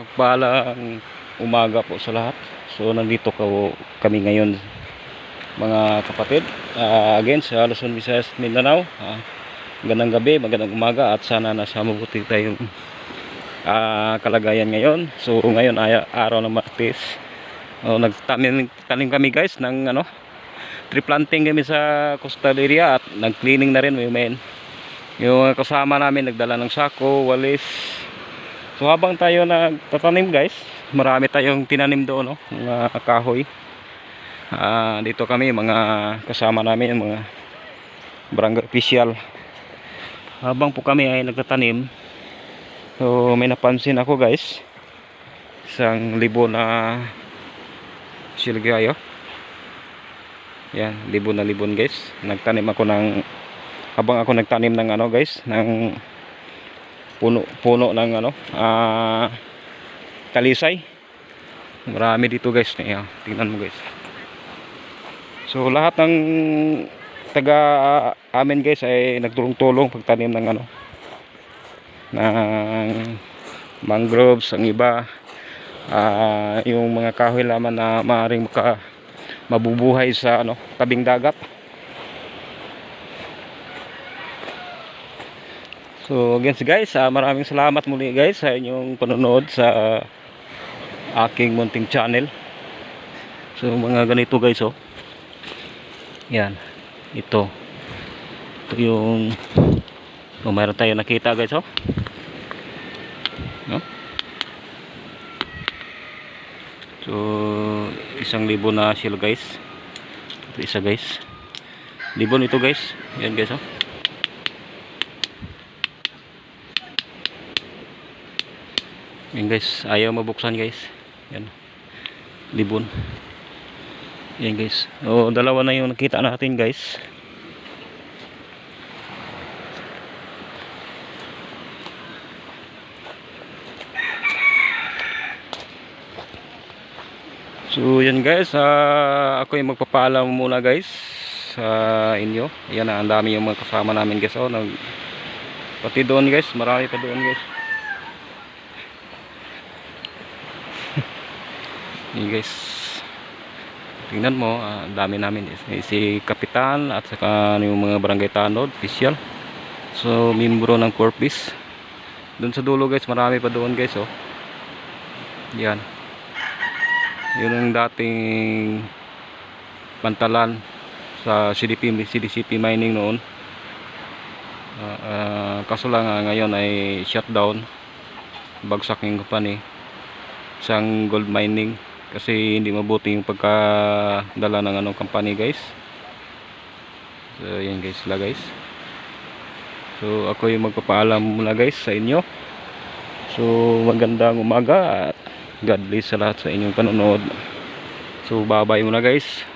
Magpalang umaga po sa lahat. So nandito ko kami ngayon mga kapatid. Ah, again sa Luzon, Visayas, Mindanao. Ah, magandang gabi, magandang umaga at sana nasa mabuti tayong ah, kalagayan ngayon. So ngayon ay araw ng Martes. Oh, nagtanim tanim kami guys ng ano tree planting kami sa coastal area at nag-cleaning na rin may men. Yung kasama namin nagdala ng sako, walis, So habang tayo nagtatanim guys, marami tayong tinanim doon no, mga kahoy. Ah, dito kami mga kasama namin mga barangay official. Habang po kami ay nagtatanim, so may napansin ako guys, isang libo na silgayo. Yan, libo na libon guys. Nagtanim ako ng habang ako nagtanim ng ano guys, ng puno puno ng ano ah talisay. Marami dito guys. Yeah, tingnan mo guys. So lahat ng taga amin guys ay nagtulong-tulong pagtanim ng ano ng mangroves ang iba. Ah yung mga kahoy lamang na maaaring maka mabubuhay sa ano tabing dagat So again guys, ah, maraming salamat muli guys sa inyong panonood sa ah, aking munting channel. So mga ganito guys oh. Yan. Ito. Ito yung oh, mayroon tayo nakita guys oh. No? So isang libo na sila guys. Ito isa guys. Libo nito guys. Yan guys oh. Yan guys, ayaw mabuksan guys. Yan. Libon. Yan guys. O, dalawa na yung nakita natin guys. So yan guys, ah, ako yung magpapaalam muna guys sa inyo. Yan ang dami yung mga kasama namin guys. Oh, nag pati doon guys, marami pa doon guys. Yan guys. Tingnan mo, ah, ang dami namin. Si, si Kapitan at saka yung mga barangay tanod, official. So, membro ng Corpus. Doon sa dulo guys, marami pa doon guys. Oh. Yan. Yun ang dating pantalan sa CDP, CDCP mining noon. Ah, ah, kaso lang ah, ngayon ay shutdown. Bagsak yung company. Isang gold mining kasi hindi mabuti yung pagkadala ng anong company guys. So yan guys sila guys. So ako yung magpapaalam muna guys sa inyo. So magandang umaga at God bless sa lahat sa inyong panonood. So bye bye muna guys